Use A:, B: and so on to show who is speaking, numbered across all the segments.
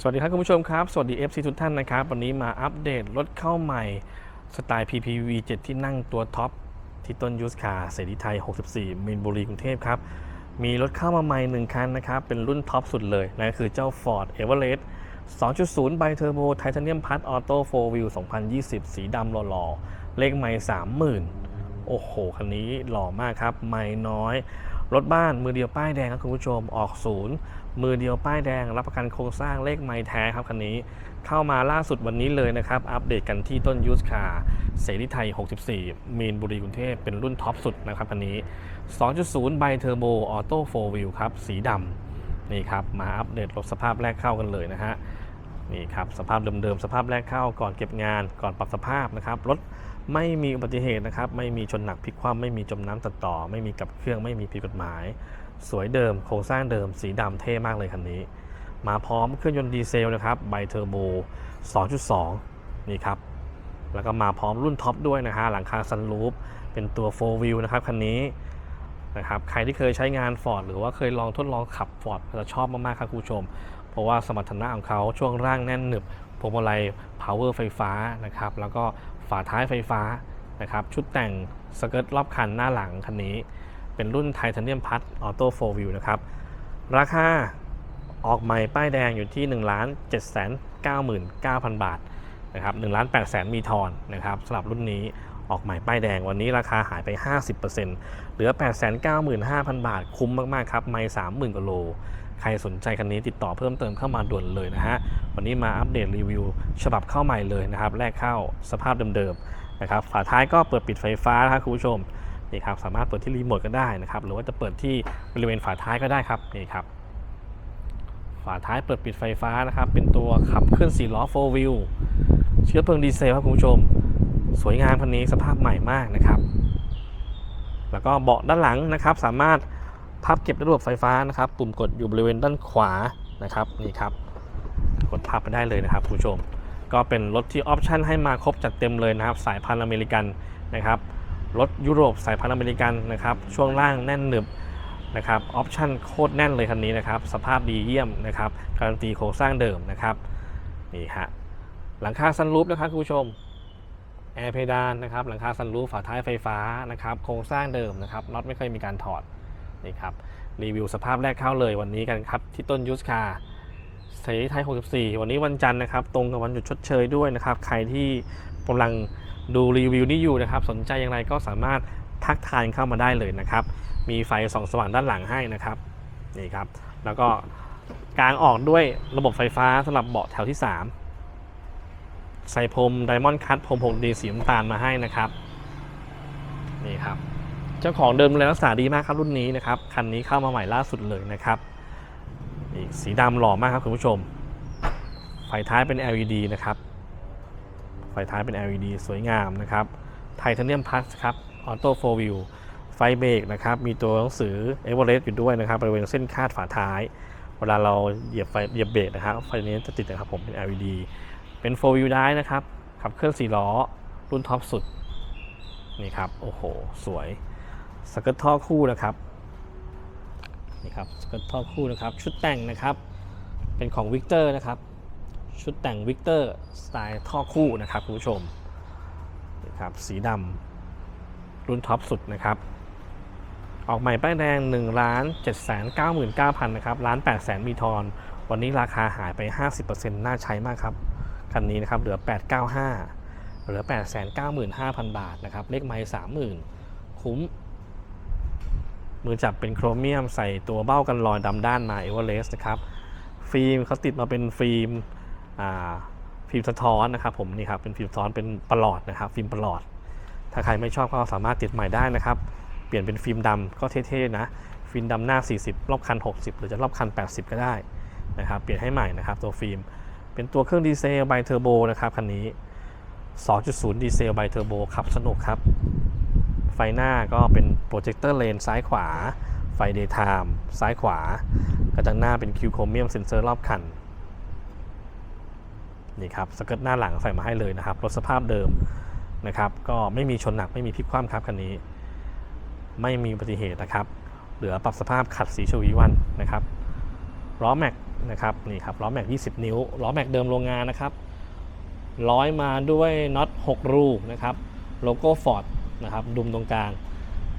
A: สวัสดีครับคุณผู้ชมครับ สวัสดี FC ทุกท่านนะครับ วันนี้มาอัปเดตรถเข้าใหม่สไตล์ PPV 7 ที่นั่งตัวท็อป ที่ต้นยูสคาเสรีไทย 64มีนบุรีกรุงเทพครับ มีรถเข้ามาใหม่ 1 คันนะครับ เป็นรุ่นท็อปสุดเลยนั่นคือเจ้า Ford Everest 2.0 ไบเทอร์โบไทเทเนียมพัทออโต้4 Wheel 2020 สีดำหล่อๆ เลขไม่ 30,000 โอ้โห คันนี้หล่อมากครับ ไม่น้อย รถบ้านมือเดียวป้ายแดงครับคุณผู้ชมออกศูนย์มือเดียวป้ายแดง รับประกันโครงสร้างเลขไม้แท้ครับคันนี้ เข้ามาล่าสุดวันนี้เลยนะครับ อัปเดตกันที่ต้นยูสคาเสรีไทย 64 มีนบุรีกรุงเทพเป็นรุ่นท็อปสุดนะครับคันนี้ 2.0 ไบเทอร์โบออโต้4 Wheel ครับสีดำนี่ครับ มาอัปเดตรถสภาพแรกเข้ากันเลยนะฮะ นี่ครับสภาพเดิมๆสภาพแรกเข้าก่อนเก็บงานก่อนปรับสภาพนะครับรถไม่มีอุบัติเหตุนะครับ ไม่มีชนหนักพลิกคว่ำไม่มีจมน้ำตัดต่อ ไม่มีกับเครื่องไม่มีผิดกฎหมาย สวยเดิมโครงสร้างเดิม สีดำเท่มากเลยคันนี้ มาพร้อมเครื่องยนต์ดีเซลนะครับไบเทอร์โบ 2.2 นี่ครับแล้วก็มาพร้อมรุ่นท็อปด้วยนะฮะหลังคาซันรูฟเป็นตัว4 wheel นะครับคันนี้นะครับใครที่เคยใช้งาน Ford หรือว่าเคยลองทดลองขับ Ford จะชอบมากๆครับคุณผู้ชม ราะว่าสมรรถนะของเขาช่วงร่างแน่นหนึบพวงมาลัย power ไฟฟ้านะครับแล้วก็ฝาท้ายไฟฟ้านะครับชุดแต่งสเกิร์ตรอบคันหน้าหลังคันนี้ เป็นรุ่นไทเทเนียมพัทออโต้4 Wheel นะครับราคาออกใหม่ป้ายแดงอยู่ที่ 1 7 9 9 0 0 0 บาทนะครับ1ล้าน8แสนมีทอนนะครับสำหรับรุ่นนี้ออกใหม่ป้ายแดงวันนี้ราคาหายไป 50%เหลือ 8 9 5 0 0 0 บาท คุ้มมาก ๆ ครับ ไม่30,000กว่าโล ใครสนใจคันนี้ติดต่อเพิ่มเติมเข้ามาด่วนเลยนะฮะ วันนี้มาอัปเดตรีวิว ฉบับเข้าใหม่เลยนะครับ แรกเข้าสภาพเดิมๆนะครับ ฝาท้ายก็เปิดปิดไฟฟ้านะครับคุณผู้ชม นี่ครับ สามารถเปิดที่รีโมทก็ได้นะครับ หรือว่าจะเปิดที่บริเวณฝาท้ายก็ได้ครับ นี่ครับ ฝาท้ายเปิดปิดไฟฟ้านะครับ เป็นตัวขับเคลื่อน4ล้อ4 wheel เชื้อเพลิงดีเซลครับคุณผู้ชม สวยงามคันนี้สภาพใหม่มากนะครับ แล้วก็เบาะด้านหลังนะครับ สามารถ พับเก็บระบบไฟฟ้านะครับ ปุ่มกดอยู่บริเวณด้านขวานะครับนี่ครับ กดพับไปได้เลยนะครับคุณผู้ชม ก็เป็นรถที่ออปชันให้มาครบจัดเต็มเลยนะครับ สายพันธุ์อเมริกันนะครับรถยุโรปสายพันธุ์อเมริกันนะครับ ช่วงล่างแน่นหนึบนะครับออปชันโคตรแน่นเลยคันนี้นะครับ สภาพดีเยี่ยมนะครับการันตีโครงสร้างเดิมนะครับนี่ฮะหลังคาซันรูฟนะครับคุณผู้ชมแอร์เพดานนะครับหลังคาซันรูฟฝาท้ายไฟฟ้านะครับโครงสร้างเดิมนะครับน็อตไม่เคยมีการถอด นี่ครับรีวิวสภาพแรกเข้าเลยวันนี้กันครับ ที่ต้นยูสคาเสรีไทย 64 วันนี้วันจันทร์นะครับ ตรงกับวันหยุดชดเชยด้วยนะครับ ใครที่กำลังดูรีวิวนี้อยู่นะครับ สนใจอย่างไรก็สามารถทักทายเข้ามาได้เลยนะครับ มีไฟส่องสว่างด้านหลังให้นะครับนี่ครับ แล้วก็กางออกด้วยระบบไฟฟ้าสำหรับเบาะแถวที่ 3 ใส่พรมไดมอนด์คัตพรมผงดีสีน้ำตาลมาให้นะครับ นี่ครับ จ้าของเดิมเลยรักษาดีมากครับรุ่นนี้นะครับคันนี้เข้ามาใหม่ล่าสุดเลยนะครับนี่สีดำหล่อมากครับคุณผู้ชม ไฟท้ายเป็น LED นะครับ ไฟท้ายเป็น LED สวยงามนะครับไทเทเนียมพั s ครับออโต้โฟวิลไฟเบรกนะครับ มีตัวหนังสือเอเวอเรสต์อยู่ด้วยนะครับบริเวณเส้นคาดฝาท้าย เวลาเราเหยียบไฟเหยียบเบรกนะครับไฟนี้จะติดนะครับผมเป็น LED เป็นโฟวิลได้นะครับขับเคลื่อน4ล้อรุ่นท็อปสุดนี่ครับโอ้โห สวย สเกิร์ตท่อคู่นะครับนี่ครับสเกิร์ตท่อคู่นะครับ ชุดแต่งนะครับ เป็นของวิกเตอร์นะครับ ชุดแต่งวิกเตอร์สไตล์ท่อคู่นะครับคุณผู้ชมนี่ครับสีดำรุ่นท็อปสุดนะครับ ออกใหม่ป้ายแดง1ล้าน7 9 9 0 0 0นะครับล้าน8แสนมีทอน วันนี้ราคาหายไป 50%น่าใช้มากครับ คันนี้นะครับเหลือ 895เหลือ 8 9 5 0 0 0 บาทนะครับ เลขไม้30,000 คุ้ม มือจับเป็นโครเมียมใส่ตัวเบ้ากันรอยดำด้านมาเอเวอเรสต์นะครับ ฟิล์มเขาติดมาเป็นฟิล์มฟิล์มสะท้อนนะครับผมนี่ครับเป็นฟิล์มสะท้อนเป็นประหลอดนะครับฟิล์มประหลอด ถ้าใครไม่ชอบก็สามารถติดใหม่ได้นะครับ เปลี่ยนเป็นฟิล์มดำก็เท่ๆนะฟิล์มดำหน้า 40 รอบคัน 60 หรือจะรอบคัน 80 ก็ได้นะครับเปลี่ยนให้ใหม่นะครับตัวฟิล์มเป็นตัวเครื่องดีเซลไบเทอร์โบนะครับคันนี้ 2.0 ดีเซลไบเทอร์โบขับสนุกครับ ไฟหน้าก็เป็น โปรเจคเตอร์เลนซ้ายขวา ไฟเดย์ไทม์ซ้ายขวา กระจังหน้าเป็นคิวโครเมียมเซนเซอร์รอบคัน นี่ครับสเกิร์ตหน้าหลังใส่มาให้เลยนะครับ รถสภาพเดิมนะครับ ก็ไม่มีชนหนักไม่มีพลิกคว่ำครับคันนี้ ไม่มีอุบัติเหตุนะครับ เหลือปรับสภาพขัดสีชวีวันนะครับล้อแม็กนะครับนี่ครับล้อแม็ก 20 นิ้วล้อแม็กเดิมโรงงานนะครับร้อยมาด้วยน็อต6รูนะครับโลโก้ฟอร์ดนะครับดุมตรงกลาง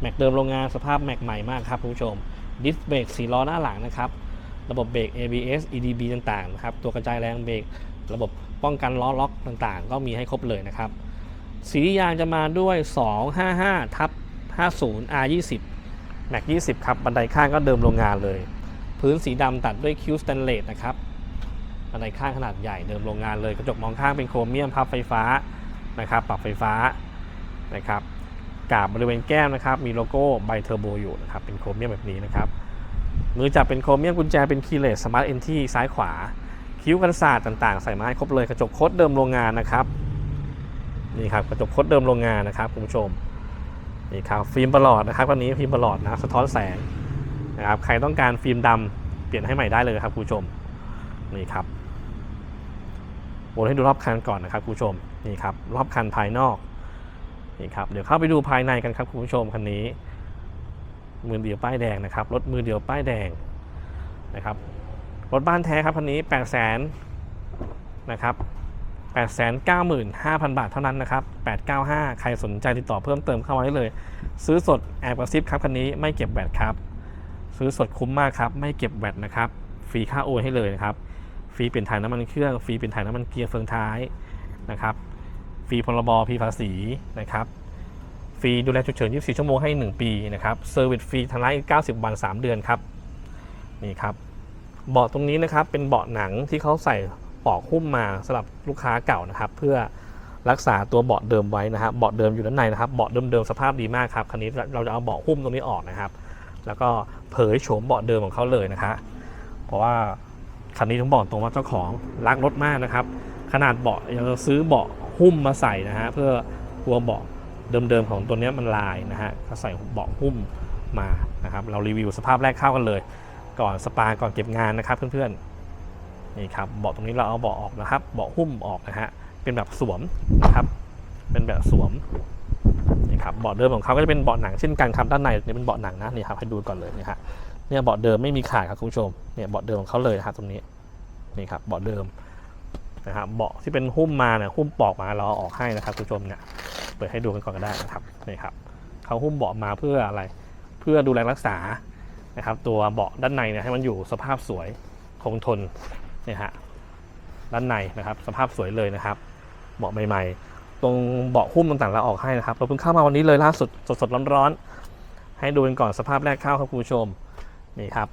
A: แม็กเดิมโรงงานสภาพแม็กใหม่มากครับคุณผู้ชมดิสเบรกสีล้อหน้าหลังนะครับระบบเบรก ABS EDB ต่างๆนะครับตัวกระจายแรงเบรกระบบป้องกันล้อล็อกต่างๆ ก็มีให้ครบเลยนะครับสียางจะมาด้วย 255ทับ50 R20 แม็ก20ครับบันไดข้างก็เดิมโรงงานเลย พื้นสีดำตัดด้วยคิวสแตนเลสนะครับบันไดข้างขนาดใหญ่เดิมโรงงานเลย กระจกมองข้างเป็นโครเมียมพับไฟฟ้านะครับ ปรับไฟฟ้านะครับ กาบบริเวณแก้มนะครับ มีโลโก้ไบเทอร์โบอยู่นะครับ เป็นโครเมียมแบบนี้นะครับ มือจับเป็นโครเมียมกุญแจเป็นคีย์เลสสมาร์ทเอนที่ซ้ายขวา คิ้วกันศาสตร์ต่างๆ ใส่มาให้ครบเลยกระจกโคดเดิมโรงงานนะครับ นี่ครับกระจกโคดเดิมโรงงานนะครับคุณผู้ชม นี่ครับฟิล์มประหลอดนะครับวันนี้ฟิล์มประหลอดนะสะท้อนแสงนะครับ ใครต้องการฟิล์มดำเปลี่ยนให้ใหม่ได้เลยครับคุณผู้ชม นี่ครับวนให้ดูรอบคันก่อนนะครับคุณผู้ชม นี่ครับรอบคันภายนอก นี่ครับเดี๋ยวเข้าไปดูภายในกันครับคุณผู้ชมคันนี้ มือเดียวป้ายแดงนะครับรถมือเดียวป้ายแดงนะครับรถบ้านแท้ครับคันนี้8 0 0 0 0นะครับ895,000 บาทเท่านั้นนะครับ 895 ใครสนใจติดต่อเพิ่มเติมเข้ามาได้เลย ซื้อสดแอบกระซิบครับคันนี้ไม่เก็บแวตครับ ซื้อสดคุ้มมากครับ ไม่เก็บแวตนะครับ ฟรีค่าโอนให้เลยนะครับ ฟรีเปลี่ยนถ่ายน้ำมันเครื่อง ฟรีเปลี่ยนถ่ายน้ำมันเกียร์เฟืองท้ายนะครับ ฟรีพรบฟรีภาษีนะครับฟรีดูแลฉุกเฉิน 24 ชั่วโมงให้ 1 ปีนะครับเซอร์วิสฟรีทางร้านอีก 90 วัน 3 เดือนครับนี่ครับเบาะตรงนี้นะครับเป็นเบาะหนังที่เขาใส่ปอกหุ้มมาสำหรับลูกค้าเก่านะครับ เพื่อรักษาตัวเบาะเดิมไว้นะครับเบาะเดิมอยู่ด้านในนะครับเบาะเดิมๆสภาพดีมากครับคันนี้เราจะเอาเบาะหุ้มตรงนี้ออกนะครับ แล้วก็เผยโฉมเบาะเดิมของเขาเลยนะคะเพราะว่าคันนี้ต้องบอกตรงว่าเจ้าของรักรถมากนะครับ ขนาดเบาะยังซื้อเบาะ หุ้มมาใส่นะฮะเพื่อกลัวเบาะเดิมๆของตัวนี้มันลายนะฮะก็ใส่เบาะหุ้มมานะครับเรารีวิวสภาพแรกเข้ากันเลย ก่อนสปาก่อนเก็บงานนะครับเพื่อนๆนี่ครับเบาะตรงนี้เราเอาเบาะออกนะครับเบาะหุ้มออกนะฮะเป็นแบบสวมนะครับเป็นแบบสวมนี่ครับเบาะเดิมของเขาก็จะเป็นเบาะหนังเช่นกันครับด้านในนี่เป็นเบาะหนังนะนี่ครับให้ดูก่อนเลยนี่ฮะเนี่ยเบาะเดิมไม่มีขาดครับคุณผู้ชมเนี่ยเบาะเดิมของเขาเลยนะครับตรงนี้นี่ครับเบาะเดิม นะครับเบาะที่เป็นหุ้มมาเนี่ยหุ้มปอกมาเราเอาออกให้นะครับคุณผู้ชมเนี่ยเปิดให้ดูกันก่อนก็ได้นะครับนี่ครับเขาหุ้มเบาะมาเพื่ออะไร เพื่อดูแลรักษานะครับ ตัวเบาะด้านในเนี่ยให้มันอยู่สภาพสวยคงทนนี่ฮะด้านในนะครับ สภาพสวยเลยนะครับเบาะใหม่ ๆ ตรงเบาะหุ้มต่างๆเราออกให้นะครับเราเพิ่งเข้ามาวันนี้เลยล่าสุดสดๆร้อนๆให้ดูกันก่อนสภาพแรกเข้าครับคุณผู้ชมนี่ครับ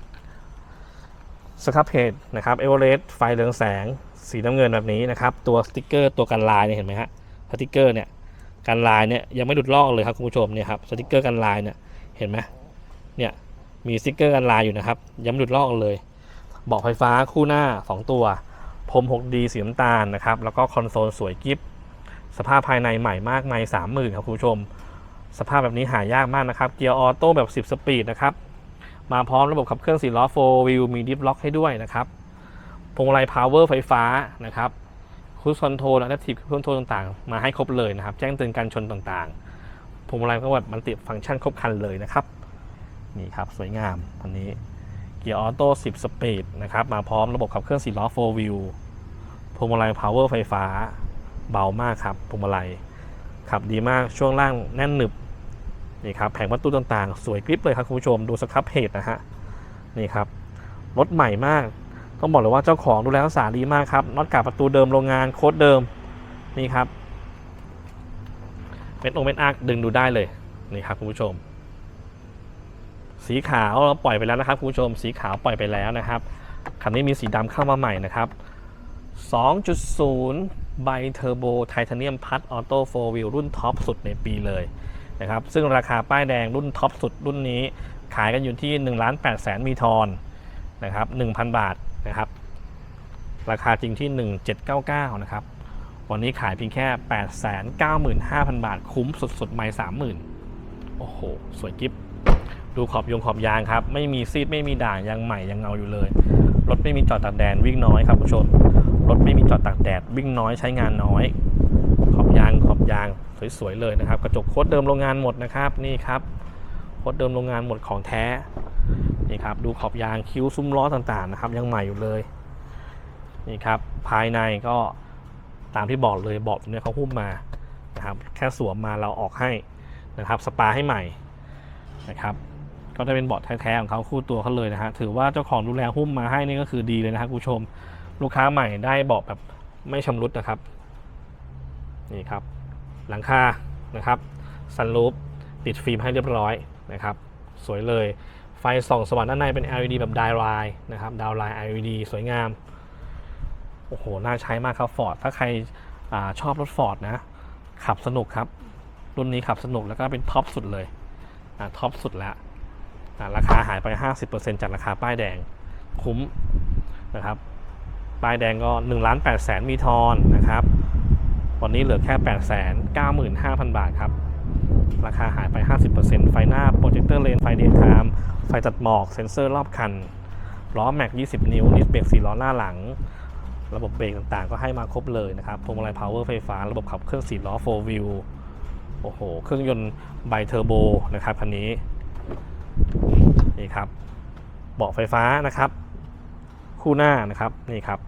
A: สครับเพจนะครับเอเวอเรสต์ไฟเรืองแสง สีน้ำเงินแบบนี้นะครับ ตัวสติกเกอร์ตัวกันลายเนี่ยเห็นไหมฮะสติกเกอร์เนี่ยกันลายเนี่ยยังไม่หลุดลอกเลยครับคุณผู้ชมเนี่ยครับสติกเกอร์กันลายเนี่ยเห็นไหมเนี่ยมีสติกเกอร์กันลายอยู่นะครับย้ำหลุดลอกเลยเบาะไฟฟ้าคู่หน้า 2 ตัวพรม 6D สีน้ำตาลนะครับแล้วก็คอนโซลสวยกิฟสภาพภายในใหม่มากไม่สามหมื่นครับคุณผู้ชม สภาพแบบนี้หายากมากนะครับ เกียร์ออโต้แบบ 10 สปีดนะครับ มาพร้อมระบบขับเคลื่อน4ล้อ4 wheel มีดิฟล็อกให้ด้วยนะครับ พวงมาลัยพาวเวอร์ไฟฟ้านะครับคูสคอนโทรลและทีคอนโทรลต่างๆ มาให้ครบเลยนะครับ แจ้งเตือนการชนต่างๆพวงมาลัยก็แบบมันติดฟังก์ชันครบครันเลยนะครับ นี่ครับสวยงามอันนี้เกียร์ออโต้10 สปีดนะครับ มาพร้อมระบบขับเคลื่อน4ล้อ4 wheel พวงมาลัย power ไฟฟ้า เบามากครับพวงมาลัยขับดีมากช่วงล่างแน่นหนึบนี่ครับแผงประตูต่างๆ สวยกริบเลยครับคุณผู้ชมดูสครับเพจนะฮะนี่ครับรถใหม่มาก ต้องบอกเลยว่าเจ้าของดูแลรักษาดีมากครับน็อตกาบประตูเดิมโรงงานโค้ดเดิมนี่ครับเม็ดองเม็ดอาร์คดึงดูได้เลยนี่ครับคุณผู้ชม สีขาวเราปล่อยไปแล้วนะครับคุณผู้ชม สีขาวปล่อยไปแล้วนะครับคันนี้มีสีดำเข้ามาใหม่นะครับ 2.0 ไบเทอร์โบไทเทเนียมพัดออโต้โฟร์วิลรุ่นท็อปสุดในปีเลยนะครับซึ่งราคาป้ายแดงรุ่นท็อปสุดรุ่นนี้ ขายกันอยู่ที่1ล้าน8แสนมีทอนนะครับ 1,000 บาท นะครับ ราคาจริงที่ 1799 นะครับ วันนี้ขายเพียงแค่ 895,000 บาท คุ้มสุดๆ ไม่30,000 โอ้โห สวยกิฟดูขอบยงขอบยางครับ ไม่มีซีดไม่มีด่างยังใหม่ยังเงาอยู่เลย รถไม่มีจอดตากแดดวิ่งน้อยครับผู้ชม รถไม่มีจอดตากแดดวิ่งน้อยใช้งานน้อย ขอบยางขอบยางสวยๆเลยนะครับ กระจกโคตรเดิมโรงงานหมดนะครับนี่ครับโคตรเดิมโรงงานหมดของแท้ นี่ครับดูขอบยางคิ้วซุ้มล้อต่างๆนะครับ ยังใหม่อยู่เลยนี่ครับภายในก็ตามที่บอกเลยเบอกเนี่ยเขาหุ้มมานะครับแค่สวมมาเราออกให้นะครับสปาให้ใหม่นะครับก็จะเป็นเบาะแท้ๆของเขาคู่ตัวเขาเลยนะฮะถือว่าเจ้าของดูแลหุ้มมาให้นี่ก็คือดีเลยนะครับคุณผู้ชมลูกค้าใหม่ได้เบาะแบบไม่ชำรุดนะครับนี่ครับหลังคานะครับซันรูฟติดฟิล์มให้เรียบร้อยนะครับ สวยเลย ฟส่องสว่างด้านในเป็น LED แบบดาวไลน์นะครับดาวไลน์ LED สวยงาม โอ้โห น่าใช้มากครับฟอร์ดถ้าใครอชอบรถฟอร์ดนะ ขับสนุกครับ รุ่นนี้ขับสนุกแล้วก็เป็นท็อปสุดเลยท็อปสุดแล้ว ราคาหายไป 50%จากราคาป้ายแดงคุ้มนะครับ ป้ายแดงก็1ล้าน8แสนมีทอนนะครับ วันนี้เหลือแค่ 8 9 5 0 0 0 บาทครับ ราคาหายไป 50%ไฟหน้าโปรเจคเตอร์เลน ไฟเดย์ไทม์ไฟตัดหมอก เซ็นเซอร์รอบคัน ล้อแม็ก 20 นิ้วดิสเบรก4ล้อหน้าหลัง ระบบเบรกต่างๆ ก็ให้มาครบเลยนะครับพวงมาลัยพาวเวอร์ไฟฟ้า ระบบขับเคลื่อน4ล้อ4 wheel โอ้โห เครื่องยนต์ไบเทอร์โบนะครับคันนี้ นี่ครับ เบาะไฟฟ้านะครับ คู่หน้านะครับ นี่ครับ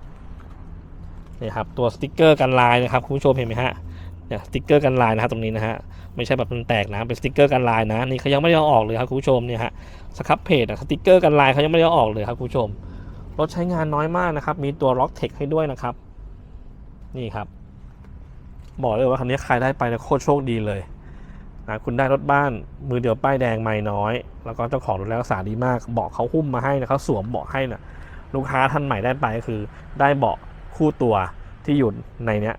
A: นี่ครับ ตัวสติกเกอร์กันลายนะครับ คุณผู้ชมเห็นไหมฮะ เนี่ยสติกเกอร์กันลายนะครับตรงนี้นะฮะไม่ใช่แบบมันแตกนะเป็นสติกเกอร์กันลายนะนี่เขายังไม่ได้เอาออกเลยครับคุณผู้ชมเนี่ยฮะสครับเพจอะสติกเกอร์กันลายเขายังไม่ได้เอาออกเลยครับคุณผู้ชมรถใช้งานน้อยมากนะครับ มีตัวล็อกเทคให้ด้วยนะครับ นี่ครับ บอกเลยว่าคันนี้ใครได้ไปนี่ยโคตรโชคดีเลยนะคุณได้รถบ้านมือเดียวป้ายแดงไม่น้อย แล้วก็เจ้าของดูแลรักษาดีมากเบาะเขาหุ้มมาให้นะเขาสวมเบาะให้นะลูกค้าท่านใหม่ได้ไปก็คือ ได้เบาะคู่ตัวที่อยู่ในเนี้ย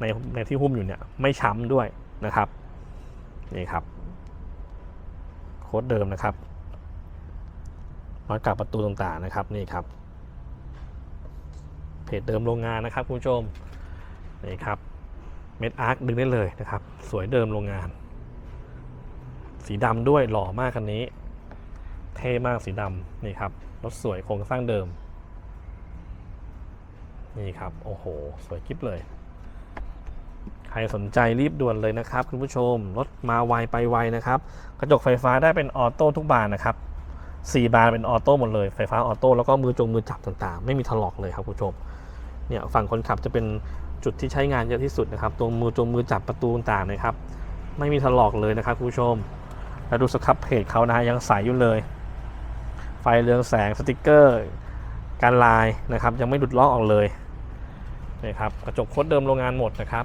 A: ในในที่หุ้มอยู่เนี่ยไม่ช้ำด้วยนะครับนี่ครับโค้ดเดิมนะครับมากับประตูต่างๆนะครับนี่ครับ เพจเดิมโรงงานนะครับคุณผู้ชมนี่ครับเม็ดอาร์คดึงได้เลยนะครับ สวยเดิมโรงงาน สีดำด้วยหล่อมากคันนี้ เท่มากสีดำนี่ครับรถสวยโครงสร้างเดิม นี่ครับ โอ้โห สวยกิ๊บเลย รสนใจรีบด่วนเลยนะครับ คุณผู้ชม รถมาไวไปไวนะครับ กระจกไฟฟ้าได้เป็นออโต้ทุกบานนะครับ4บานเป็นออโต้หมดเลย ไฟฟ้าออโต้แล้วก็มือจงมือจับต่างๆ ไม่มีถลอกเลยครับคุณผู้ชม เนี่ยฝั่งคนขับจะเป็นจุดที่ใช้งานเยอะที่สุดนะครับ ตรงมือจงมือจับประตูต่างๆนะครับ ไม่มีถลอกเลยนะครับคุณผู้ชม แล้วดูสครับเพจเขานะฮะยังใสอยู่เลย ไฟเรืองแสงสติกเกอร์ การลายนะครับ ยังไม่หลุดลอกออกเลยนี่ครับกระจกโคดเดิมโรงงานหมดนะครับ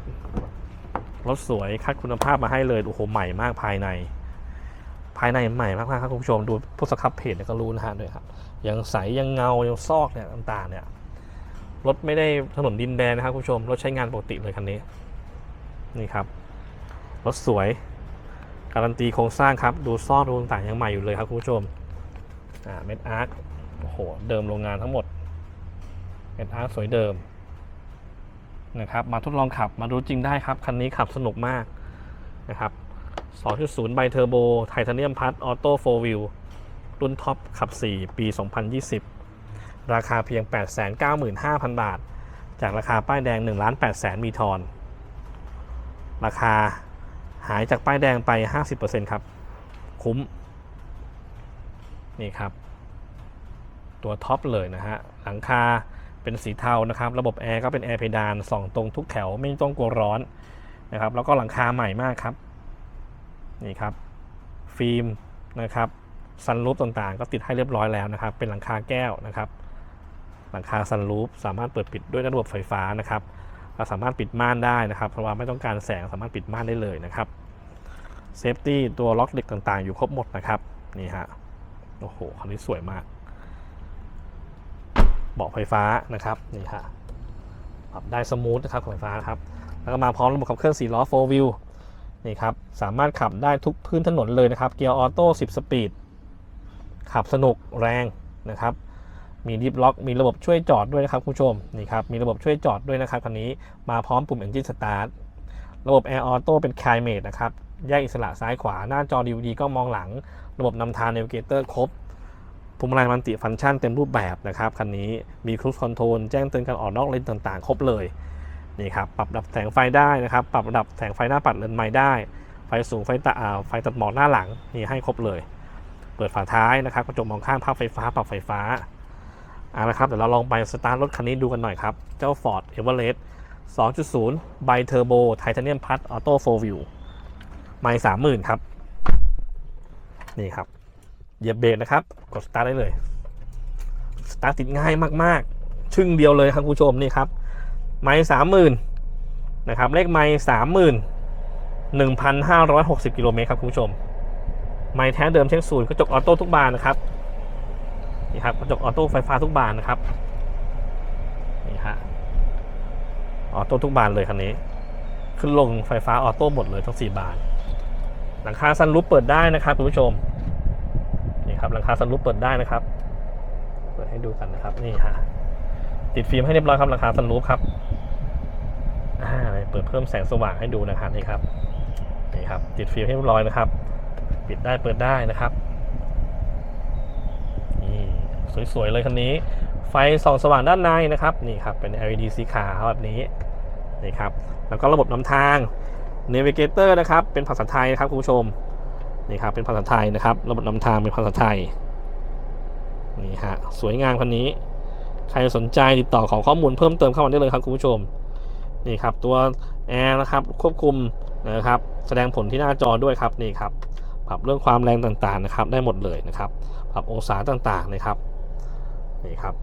A: รถสวยคัดคุณภาพมาให้เลยโอ้โหใหม่มากภายใน ภายในใหม่มากๆครับคุณผู้ชมดูพวกสครับเพจเนี่ยก็รู้นะฮะด้วยครับยังใสยังเงายังซอกเนี่ยต่างๆเนี่ยรถไม่ได้ถนนดินแดนนะครับคุณผู้ชมรถใช้งานปกติเลยคันนี้นี่ครับรถสวย การันตีโครงสร้างครับ ดูซอกดูต่างๆยังใหม่อยู่เลยครับคุณผู้ชมอ่าเม็ดอาร์คโอ้โหเดิมโรงงานทั้งหมดเม็ดอาร์คสวยเดิม นะครับมาทดลองขับมาดูจริงได้ครับ คันนี้ขับสนุกมากนะครับ 2.0 ไบเทอร์โบไทเทเนียมพัทออโต้โฟวิลรุ่นท็อปขับ 4 ปี 2020 ราคาเพียง 895,000 บาท จากราคาป้ายแดง1ล้าน8แสนมีทอน ราคาหายจากป้ายแดงไป 50%ครับ คุ้ม นี่ครับ ตัวท็อปเลยนะฮะ หลังคา เป็นสีเทานะครับ ระบบแอร์ก็เป็นแอร์เพดานส่องตรงทุกแถวไม่ต้องกลัวร้อนนะครับ แล้วก็หลังคาใหม่มากครับ นี่ครับ ฟิล์มนะครับซันรูปต่างๆ ก็ติดให้เรียบร้อยแล้วนะครับ เป็นหลังคาแก้วนะครับ หลังคาซันรูปสามารถเปิดปิดด้วยระบบไฟฟ้านะครับเราสามารถปิดม่านได้นะครับ เพราะว่าไม่ต้องการแสงสามารถปิดม่านได้เลยนะครับเซฟตี้ตัวล็อกเหล็กต่างๆ อยู่ครบหมดนะครับ นี่ฮะ โอ้โหคันนี้สวยมาก เบาะไฟฟ้านะครับนี่ฮะปรับได้สมูทนะครับของไฟฟ้านะครับแล้วก็มาพร้อมระบบขับเคลื่อน4ล้อ4 wheel นี่ครับสามารถขับได้ทุกพื้นถนนเลยนะครับเกียร์ออโต้10 สปีด ขับสนุกแรงนะครับมีดิฟล็อกมีระบบช่วยจอดด้วยนะครับคุณผู้ชมนี่ครับมีระบบช่วยจอดด้วยนะครับคันนี้มาพร้อมปุ่ม Engine Start ระบบ Air Auto เป็น Climate นะครับแยกอิสระซ้ายขวาหน้าจอ DVD ก็มองหลัง ระบบนำทาง Navigator ครบ พวงมาลัยมันติฟังก์ชันเต็มรูปแบบนะครับคันนี้มี Cruise Control แจ้งเตือนการออกนอกเลนต่างๆ ครบเลยนี่ครับปรับระดับแสงไฟได้นะครับ ปรับระดับแสงไฟหน้าปัดเลนส์ไม้ได้ ไฟสูงไฟตาไฟตัดหมอกหน้าหลังนี่ให้ครบเลย เปิดฝาท้ายนะครับกระจกมองข้างภาพไฟฟ้าปรับไฟฟ้าเอาละครับเดี๋ยวเราลองไปสตาร์ทรถคันนี้ดูกันหน่อยครับ เจ้า Ford Everest 2.0 Bi Turbo Titanium Plus Auto 4 View ไม่สามหมื่นครับ นี่ครับ เหยียบเบรกนะครับ กดสตาร์ทได้เลย สตาร์ทติดง่ายมากๆ ชึ่งเดียวเลยครับคุณผู้ชมนี่ครับ ไม่สามหมื่นนะครับ เลขไม่สามหมื่นหนึ่งพันห้าร้อยหกสิบกิโลเมตรครับคุณผู้ชม ไม่แท้เดิมเช็คศูนย์กระจกออโต้ทุกบานนะครับ นี่ครับกระจกออโต้ไฟฟ้าทุกบานนะครับ นี่ฮะ ออโต้ทุกบานเลยคันนี้ ขึ้นลงไฟฟ้าออโต้หมดเลยทั้ง4บาน หลังคาซันรูปเปิดได้นะครับคุณผู้ชม ครับหลังคาซันรูปเปิดได้นะครับ เปิดให้ดูกันนะครับ นี่ฮะติดฟิล์มให้เรียบร้อยครับหลังคาซันรูปครับอ่าเปิดเพิ่มแสงสว่างให้ดูนะครับนี่ครับนี่ครับ ติดฟิล์มให้เรียบร้อยนะครับ ปิดได้เปิดได้นะครับนี่สวยๆเลยคันนี้ ไฟส่องสว่างด้านในนะครับนี่ครับเป็น LED สีขาวแบบนี้นี่ครับแล้วก็ระบบนำทาง Navigator นะครับ เป็นภาษาไทยนะครับคุณผู้ชม นี่ครับเป็นภาษาไทยนะครับ ระบบนำทางเป็นภาษาไทยนี่ฮะสวยงามคันนี้ ใครสนใจติดต่อขอข้อมูลเพิ่มเติมเข้ามาได้เลยครับคุณผู้ชมนี่ครับตัวแอร์นะครับควบคุมนะครับแสดงผลที่หน้าจอด้วยครับนี่ครับปรับเรื่องความแรงต่างๆนะครับ ได้หมดเลยนะครับ ปรับองศาต่างๆนะครับนี่ครับ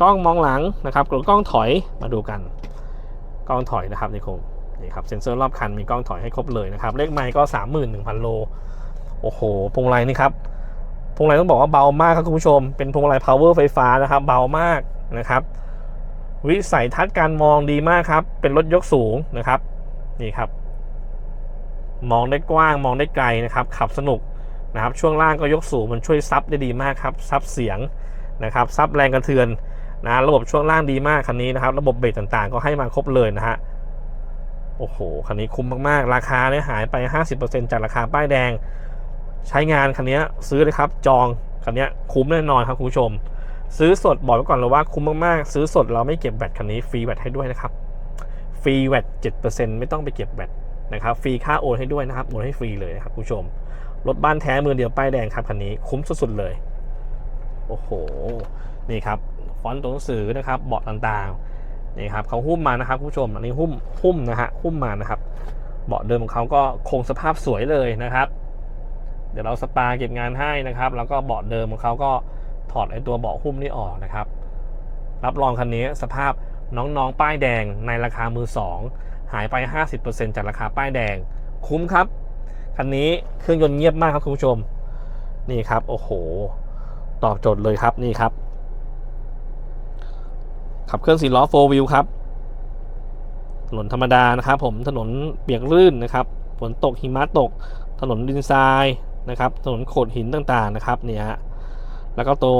A: กล้องมองหลังนะครับกล้องถอยมาดูกัน กล้องถอยนะครับนี่คง นี่ครับเซ็นเซอร์รอบคันมีกล้องถอยให้ครบเลยนะครับ เลขไมค์ก็ 31,000 โล โอ้โหพวงมาลัยนี่ครับพวงมาลัยต้องบอกว่าเบามากครับคุณผู้ชม เป็นพวงมาลัย power ไฟฟ้านะครับเบามากนะครับวิสัยทัศน์การมองดีมากครับ เป็นรถยกสูงนะครับ นี่ครับ มองได้กว้างมองได้ไกลนะครับ ขับสนุกนะครับ ช่วงล่างก็ยกสูงมันช่วยซับได้ดีมากครับซับเสียงนะครับซับแรงกระเทือนนะระบบช่วงล่างดีมากคันนี้นะครับ ระบบเบรกต่างๆ ก็ให้มาครบเลยนะฮะ โอ้โห คันนี้คุ้มมากๆ ราคาเนี่ยหายไป 50%จากราคาป้ายแดง ใช้งานคันนี้ซื้อเลยครับ จองคันนี้คุ้มแน่นอนครับคุณผู้ชม ซื้อสดบอกไว้ก่อนเลยว่าคุ้มมากๆ ซื้อสดเราไม่เก็บแบตคันนี้ฟรีแบตให้ด้วยนะครับฟรีแบต7%ไม่ต้องไปเก็บแบตนะครับฟรีค่าโอนให้ด้วยนะครับโอนให้ฟรีเลยนะครับคุณผู้ชมรถบ้านแท้มือเดียวป้ายแดงครับคันนี้คุ้มสุดๆเลยโอ้โหนี่ครับฟอนต์ตัวหนังสือนะครับเบาะต่างๆ นี่ครับเขาหุ้มมานะครับผู้ชมอันนี้หุ้มหุ้มนะฮะหุ้มมานะครับเบาะเดิมของเขาก็คงสภาพสวยเลยนะครับ เดี๋ยวเราสปาเก็บงานให้นะครับ แล้วก็เบาะเดิมของเขาก็ถอดไอ้ตัวเบาะหุ้มนี่ออกนะครับ รับรองคันนี้สภาพน้องๆป้ายแดงในราคามือสองหายไป 50%จากราคาป้ายแดง คุ้มครับคันนี้เครื่องยนต์เงียบมากครับคุณผู้ชม นี่ครับ โอ้โห ตอบโจทย์เลยครับนี่ครับ ขับเคลื่อนสี่ล้อ4 wheel ครับ ถนนธรรมดานะครับ ผมถนนเปียกลื่นนะครับฝนตกหิมะตก ถนนดินทรายนะครับถนนโขดหินต่างๆนะครับเนี่ยแล้วก็ตัว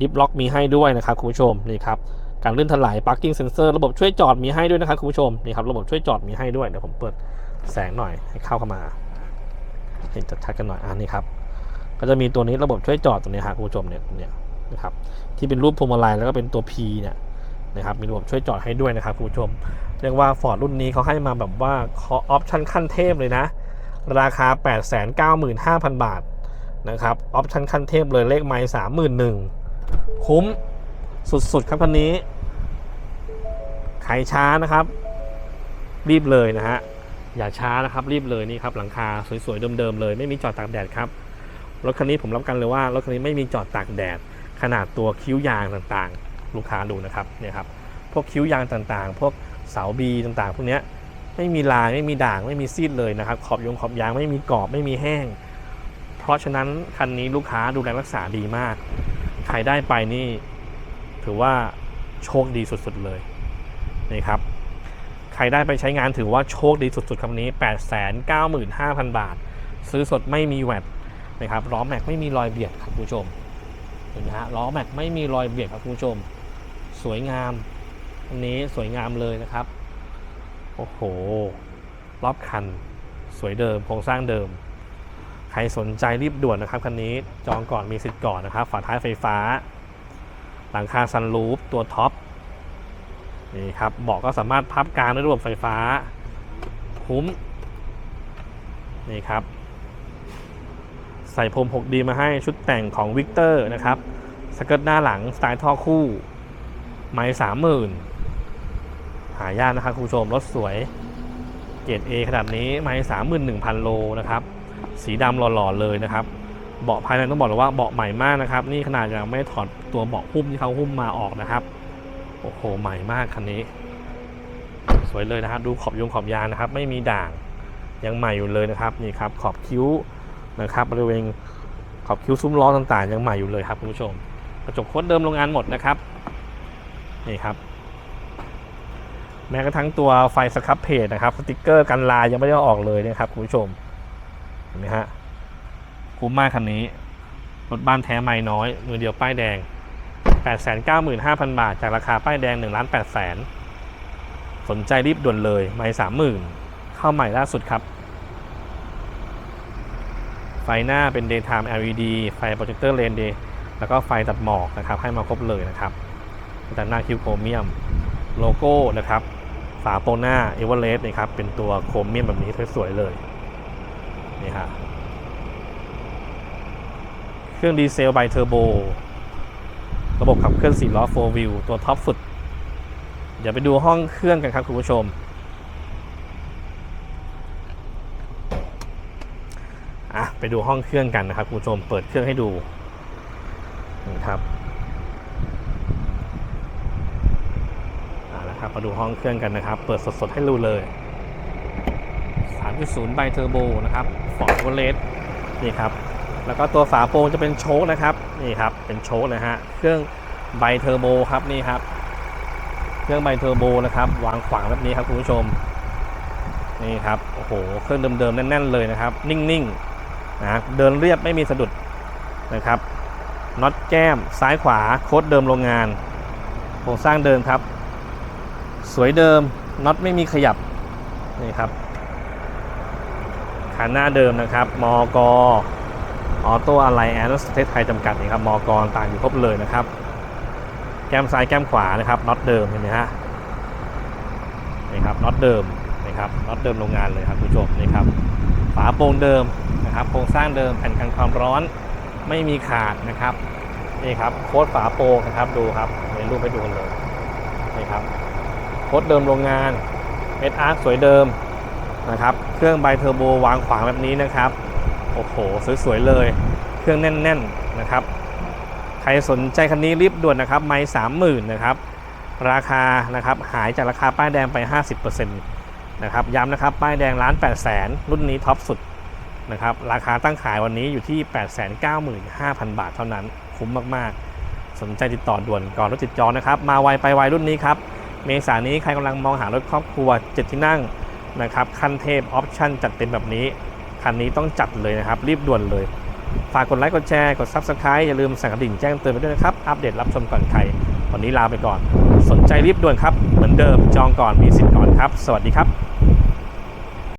A: ดิฟล็อกมีให้ด้วยนะครับคุณผู้ชมนี่ครับการลื่นถลาย parking sensor ระบบช่วยจอดมีให้ด้วยนะครับคุณผู้ชมนี่ครับระบบช่วยจอดมีให้ด้วยเดี๋ยวผมเปิดแสงหน่อยให้เข้าเข้ามาเห็นชัดๆกันหน่อยอ่านี่ครับก็จะมีตัวนี้ระบบช่วยจอดตรงนี้ครับคุณผู้ชมเนี่ยเนี่ยนะครับที่เป็นรูปพวงมาลัยแล้วก็เป็นตัว P เนี่ย นะครับมีระบบช่วยจอดให้ด้วยนะครับคุณผู้ชม เรียกว่า Ford รุ่นนี้เขาให้มาแบบว่าขอออปชั่นขั้นเทพเลยนะ ราคา 895,000 บาทนะครับออปชั่นขั้นเทพเลยเลขไมล์31,000คุ้มสุดๆครับคันนี้ใครช้านะครับ รีบเลยนะฮะอย่าช้านะครับรีบเลยนี่ครับหลังคาสวยๆเดิมๆเลยไม่มีจอดตากแดดครับรถคันนี้ผมรับกันเลยว่ารถคันนี้ไม่มีจอดตากแดดขนาดตัวคิ้วยางต่างๆ ลูกค้าดูนะครับเนี่ยครับพวกคิ้วยางต่างๆ พวกเสาบีต่างๆ พวกเนี้ยไม่มีลายไม่มีด่างไม่มีซีดเลยนะครับ ขอบยงขอบยางไม่มีกรอบไม่มีแห้ง เพราะฉะนั้นคันนี้ลูกค้าดูแลรักษาดีมากใครได้ไปนี่ถือว่าโชคดีสุดๆเลยนี่ครับใครได้ไปใช้งานถือว่าโชคดีสุดๆคำนี้ 895,000 บาท ซื้อสดไม่มีแวดนะครับล้อแม็กไม่มีรอยเบียดครับคุณผู้ชมเห็นไหมฮะล้อแม็กไม่มีรอยเบียดครับคุณผู้ชม สวยงาม อันนี้สวยงามเลยนะครับ โอ้โห รอบคัน สวยเดิม โครงสร้างเดิม ใครสนใจรีบด่วนนะครับคันนี้ จองก่อนมีสิทธิ์ก่อนนะครับ ฝาท้ายไฟฟ้า หลังคาซันรูฟ ตัวท็อป นี่ครับเบาะก็สามารถพับกลางด้ระบบไฟฟ้า คุ้ม นี่ครับ ใส่พรม 6D มาให้ชุดแต่งของวิกเตอร์นะครับสเกิร์ตหน้าหลังสไตล์ท่อคู่ ไม้สามหมื่นหายากนะครับคุณผู้ชมรถสวยเกรด A ขนาดนี้ไม้สามหมื่นหนึ่งพันโลนะครับ สีดำหล่อๆเลยนะครับ เบาะภายในต้องบอกเลยว่าเบาะใหม่มากนะครับ นี่ขนาดยังไม่ถอดตัวเบาะหุ้มที่เขาหุ้มมาออกนะครับ โอ้โห ใหม่มากคันนี้ สวยเลยนะครับ ดูขอบยงขอบยางนะครับ ไม่มีด่าง ยังใหม่อยู่เลยนะครับ นี่ครับ ขอบคิ้วนะครับ บริเวณขอบคิ้วซุ้มล้อต่างๆ ยังใหม่อยู่เลยครับคุณผู้ชม กระจกโคตรเดิมโรงงานหมดนะครับ นี่ครับ แม้กระทั่งตัวไฟสครับเพจนะครับสติกเกอร์กันลายยังไม่ได้ออกเลยนะครับคุณผู้ชมเห็นไหมฮะคุ้มมากคันนี้รถบ้านแท้ไม่น้อยมือเดียวป้ายแดง 895,000 บาท จากราคาป้ายแดง1ล้าน8แสนสนใจรีบด่วนเลยไม่30,000เข้าใหม่ล่าสุดครับ ไฟหน้าเป็น daytime LED ไฟโปรเจคเตอร์เลนเดย์แล้วก็ไฟตัดหมอกนะครับ ให้มาครบเลยนะครับ ด้านหน้าคิวโครเมียมโลโก้นะครับฝาโปหน้าเอเวอเรสต์นะครับเป็นตัวโครเมียมแบบนี้สวยๆเลยนี่ฮะเครื่องดีเซลไบเทอร์โบระบบขับเคลื่อน4ล้อ4 wheel ตัวท็อปสุดเดี๋ยวไปดูห้องเครื่องกันครับคุณผู้ชม อะ ไปดูห้องเครื่องกันนะครับคุณผู้ชม เปิดเครื่องให้ดูนี่ครับอ่า นะครับมาดูห้องเครื่องกันนะครับ เปิดสดๆให้ดูเลย 3.0 ไบเทอร์โบนะครับฟอร์ดวอลเลสนี่ครับ แล้วก็ตัวฝาโปรงจะเป็นโชคนะครับ นี่ครับ เป็นโชคนะฮะ เครื่องไบเทอร์โบครับนี่ครับ เครื่องไบเทอร์โบนะครับ วางขวางแบบนี้ครับคุณผู้ชม นี่ครับ โอ้โห เครื่องเดิมๆ แน่นๆ เลยนะครับ นิ่งๆ นะ เดินเรียบไม่มีสะดุดนะครับน็อตแก้มซ้ายขวาโค้ดเดิมโรงงานโครงสร้างเดิมครับ สวยเดิมน็อตไม่มีขยับนี่ครับคันหน้าเดิมนะครับมกออโต้อะไรแอนด์ประเทไทยจำกัดนี่ครับมกต่างอยู่ครบเลยนะครับ แก้มซ้ายแก้มขวานะครับน็อตเดิมเห็นไหมฮะนี่ครับน็อตเดิมนะครับน็อตเดิมโรงงานเลยครับคุณผู้ชมนี่ครับฝาโปร่งเดิมนะครับโครงสร้างเดิมแผ่นกันความร้อนไม่มีขาดนะครับนี่ครับโค้ดฝาโปร่งนะครับดูครับในรูปให้ดูกันเลยนี่ครับ โค้ดเดิมโรงงานเม็ดอาร์คสวยเดิมนะครับ เครื่องไบเทอร์โบวางขวางแบบนี้นะครับ โอ้โห สวยๆเลย เครื่องแน่นๆนะครับ ใครสนใจคันนี้รีบด่วนนะครับ ไม่สามหมื่นนะครับ ราคานะครับหายจากราคาป้ายแดงไป 50%นะครับย้ำนะครับป้ายแดงล้าน8แสนรุ่นนี้ท็อปสุดนะครับราคาตั้งขายวันนี้อยู่ที่ 895,000 บาทเท่านั้น คุ้มมากๆ สนใจติดต่อด่วนก่อนรถติดจองนะครับ มาไวไปไวรุ่นนี้ครับ เมษายนนี้ใครกำลังมองหารถครอบครัวเจ็ดที่นั่งนะครับคันเทพออปชั่นจัดเต็มแบบนี้ คันนี้ต้องจัดเลยนะครับ รีบด่วนเลย ฝากกดไลค์กดแชร์ กด Subscribe อย่าลืมสั่นกระดิ่งแจ้งเตือนไปด้วยนะครับ อัปเดตรับชมก่อนใคร วันนี้ลาไปก่อน สนใจรีบด่วนครับ เหมือนเดิมจองก่อนมีสิทธิ์ก่อนครับ สวัสดีครับ